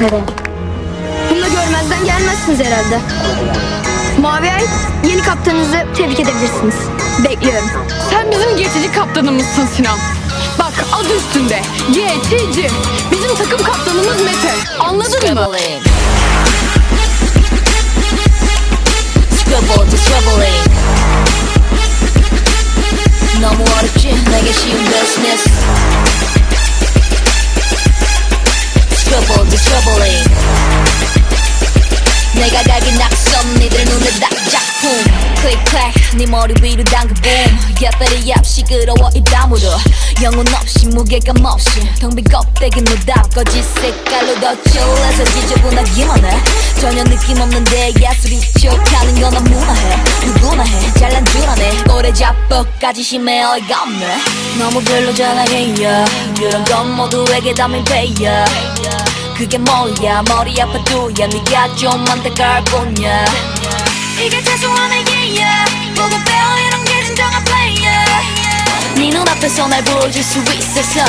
Neden? Bunu da görmezden gelmezsiniz herhalde. Mavi Ay, yeni kaptanınızı tebrik edebilirsiniz. Bekliyorum. Sen bizim geçici kaptanımızsın Sinan. Bak adı üstünde. Geçici. Bizim takım kaptanımız Mete. Anladın mı? Scribble, scribbling. Namur, cihne geçeyim, besnes, 내가 갈긴 낙선 니들 눈에 딱 작품. 클릭 클릭 네 머리 위로 당근 붐 야따리 앞 시끄러워 입 다물어 영혼 없이 무게감 없이. 텅빈 껍데기 무답 거짓 색깔로 덧칠해서 지저분하기만 해 전혀 느낌 없는데 야수리 척하는 건 너무나 해. 누구나 해. 잘난 줄 아네. 오래 잡법까지 심해 어이가 없네. 너무 별로잖아 yeah. 그런 건 모두에게 다 민폐야 그게 뭐야? 머리 아파도야. 네가 좀 안타까울 뿐이야. 이게 죄송하네 yeah 보고 배워 이런 게 진정한 player 네 눈앞에서 날 보여줄 수 있어서